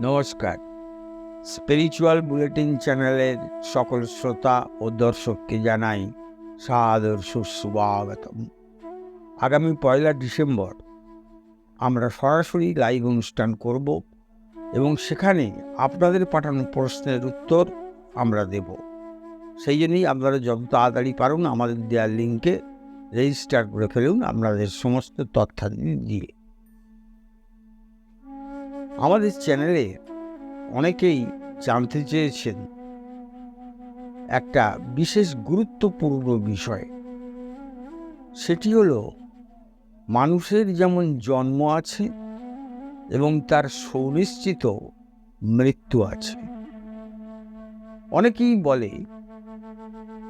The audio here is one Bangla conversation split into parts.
নমস্কার। স্পিরিচুয়াল বুলেটিন চ্যানেলের সকল শ্রোতা ও দর্শককে জানাই সাদর সুস্বাগতম। আগামী পয়লা ডিসেম্বর আমরা সরাসরি লাইভ অনুষ্ঠান করব এবং সেখানে আপনাদের পাঠানো প্রশ্নের উত্তর আমরা দেব। সেই জন্যই আপনারা যত তাড়াতাড়ি পারুন আমাদের দেওয়ার লিঙ্কে রেজিস্টার করে ফেলুন, আপনাদের সমস্ত তথ্যাদি দিয়ে। আমাদের চ্যানেলে অনেকেই জানতে চেয়েছেন একটা বিশেষ গুরুত্বপূর্ণ বিষয়। সেটি হলো, মানুষের যেমন জন্ম আছে এবং তার সুনিশ্চিত মৃত্যু আছে। অনেকেই বলে,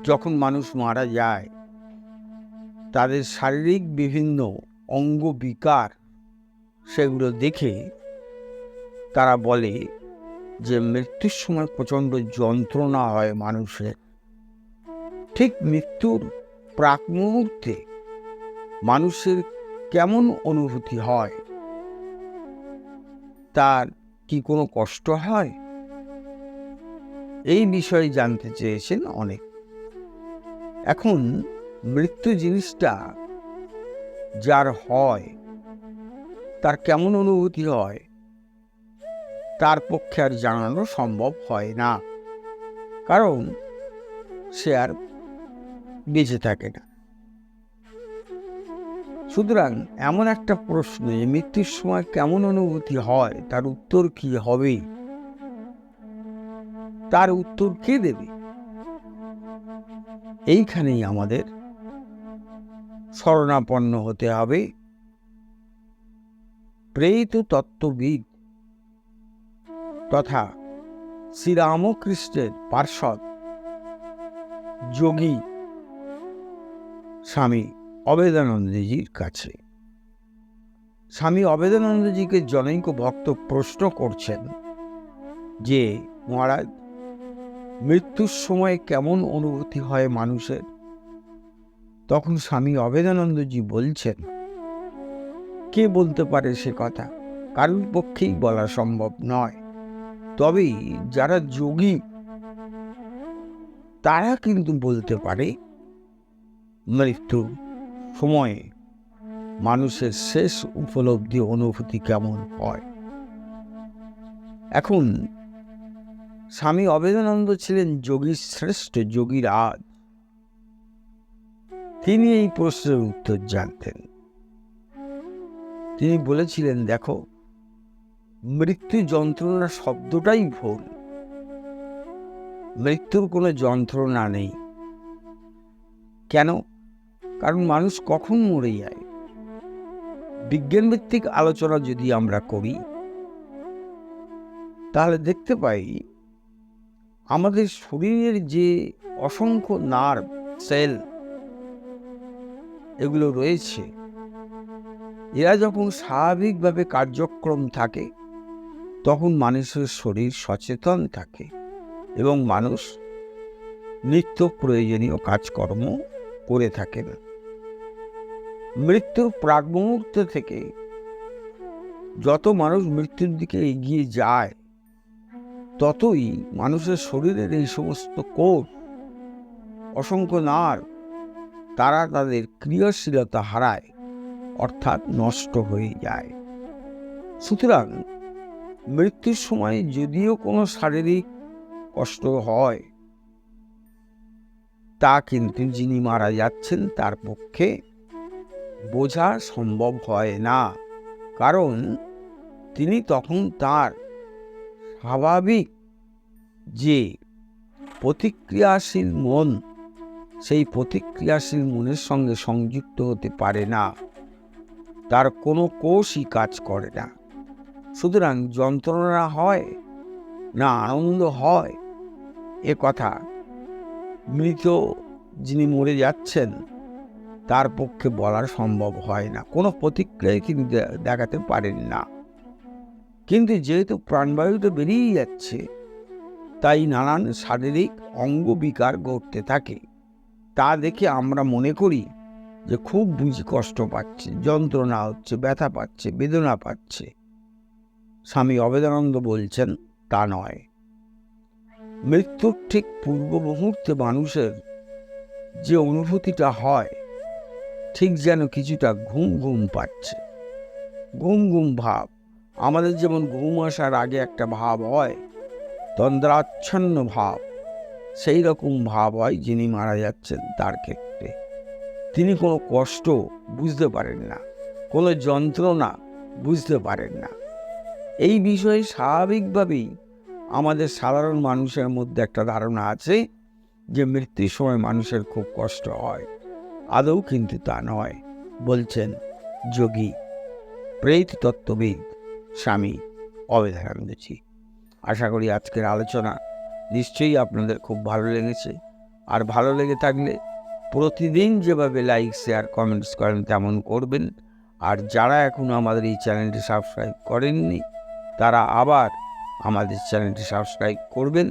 যখন মানুষ মারা যায়, তাদের শারীরিক বিভিন্ন অঙ্গ বিকার সেগুলো দেখে তারা বলে যে মৃত্যুর সময় প্রচণ্ড যন্ত্রণা হয় মানুষের। ঠিক মৃত্যুর প্রাক মুহূর্তে মানুষের কেমন অনুভূতি হয়? তার কি কোনো কষ্ট হয়? এই বিষয়ে জানতে চেয়েছেন অনেক। এখন মৃত্যু জিনিসটা যার হয়, তার কেমন অনুভূতি হয় তার পক্ষে আর জানানো সম্ভব হয় না। কারণ সে আর বেঁচে থাকে না। সুতরাং এমন একটা প্রশ্ন যে মৃত্যুর সময় কেমন অনুভূতি হয়? তার উত্তর কি হবে? তার উত্তর কে দেবে? এইখানেই আমাদের শরণাপন্ন হতে হবে। প্রেরিত তত্ত্ববিদ তথা শ্রীরামকৃষ্ণের পার্শ্বদ যোগী স্বামী অবেদানন্দজির কাছে। স্বামী অবেদানন্দজিকে জনৈক ভক্ত প্রশ্ন করছেন যে, মহারাজ, মৃত্যুর সময় কেমন অনুভূতি হয় মানুষের? তখন স্বামী অবেদানন্দজি বলছেন, কে বলতে পারে সে কথা? কারোর পক্ষেই বলা সম্ভব নয়। তবে যারা যোগী, তারা কিন্তু বলতে পারে মৃত্যু সময়ে, মানুষের শেষ উপলব্ধি অনুভূতি কেমন হয়? এখন, স্বামী অবেদানন্দ ছিলেন যোগীর শ্রেষ্ঠ যোগী রাজ। তিনি এই প্রশ্নের উত্তর জানতেন। তিনি বলেছিলেন, দেখো মৃত্যু যন্ত্রণা শব্দটাই ভুল। মৃত্যুর কোনো যন্ত্রণা নেই। কেন? কারণ মানুষ কখন মরে যায়? বিজ্ঞানভিত্তিক আলোচনা যদি আমরা করি, তাহলে দেখতে পাই আমাদের শরীরের যে অসংখ্য নার্ভ সেল এগুলো রয়েছে, এরা যখন স্বাভাবিকভাবে কার্যক্রম থাকে তখন মানুষের শরীর সচেতন থাকে এবং মানুষ নিত্য প্রয়োজনীয় কাজকর্ম করে থাকেন। মৃত্যুর প্রাক মুহূর্ত থেকে যত মানুষ মৃত্যুর দিকে এগিয়ে যায়, ততই মানুষের শরীরের এই সমস্ত কোষ, অসংখ্য নার, তারা তাদের ক্রিয়াশীলতা হারায়, অর্থাৎ নষ্ট হয়ে যায়। সুতরাং মৃত্যুর সময় যদিও কোনো শারীরিক কষ্ট হয়, তা কিন্তু যিনি মারা যাচ্ছেন তার পক্ষে বোঝা সম্ভব হয় না। কারণ তিনি তখন তার স্বাভাবিক যে প্রতিক্রিয়াশীল মন, সেই প্রতিক্রিয়াশীল মনের সঙ্গে সংযুক্ত হতে পারে না। তার কোনো কোষই কাজ করে না। সুতরাং যন্ত্রণা হয় না আনন্দ হয়। এ কথা মৃত যিনি মরে যাচ্ছেন, তার পক্ষে বলা সম্ভব হয় না। কোনো প্রতিক্রিয়ায় তিনি দেখাতে পারেন না। কিন্তু যেহেতু প্রাণবায়ুটা বেরিয়ে যাচ্ছে, তাই নানান শারীরিক অঙ্গ বিকার ঘটতে থাকে। তা দেখে আমরা মনে করি যে খুব বুঝি কষ্ট পাচ্ছে, যন্ত্রণা হচ্ছে, ব্যথা পাচ্ছে, বেদনা পাচ্ছে। স্বামী অবেদানন্দ বলছেন, তা নয়। মৃত্যুর ঠিক পূর্ব মুহূর্তে মানুষের যে অনুভূতিটা হয়, ঠিক যেন কিছুটা ঘুম ঘুম পাচ্ছে। ঘুম ঘুম ভাব। আমাদের যেমন ঘুম আসার আগে একটা ভাব হয়, তন্দ্রাচ্ছন্ন ভাব, সেই রকম ভাব হয় যিনি মারা যাচ্ছেন তার ক্ষেত্রে। তিনি কোনো কষ্ট বুঝতে পারেন না, কোনো যন্ত্রণা বুঝতে পারেন না। এই বিষয়ে স্বাভাবিকভাবেই আমাদের সাধারণ মানুষের মধ্যে একটা ধারণা আছে যে মৃত্যুর সময় মানুষের খুব কষ্ট হয়। আদৌ কিন্তু তা নয়, বলছেন যোগী। প্রেত তত্ত্ববিদ স্বামী অবেধানন্দজি আশা করি আজকের আলোচনা নিশ্চয়ই আপনাদের খুব ভালো লেগেছে। আর ভালো লেগে থাকলে প্রতিদিন যেভাবে লাইক, শেয়ার, কমেন্টস করেন তেমন করবেন। আর যারা এখনও আমাদের এই চ্যানেলটি সাবস্ক্রাইব করেননি তারা আবার আমাদের চ্যানেলটি সাবস্ক্রাইব করবেন।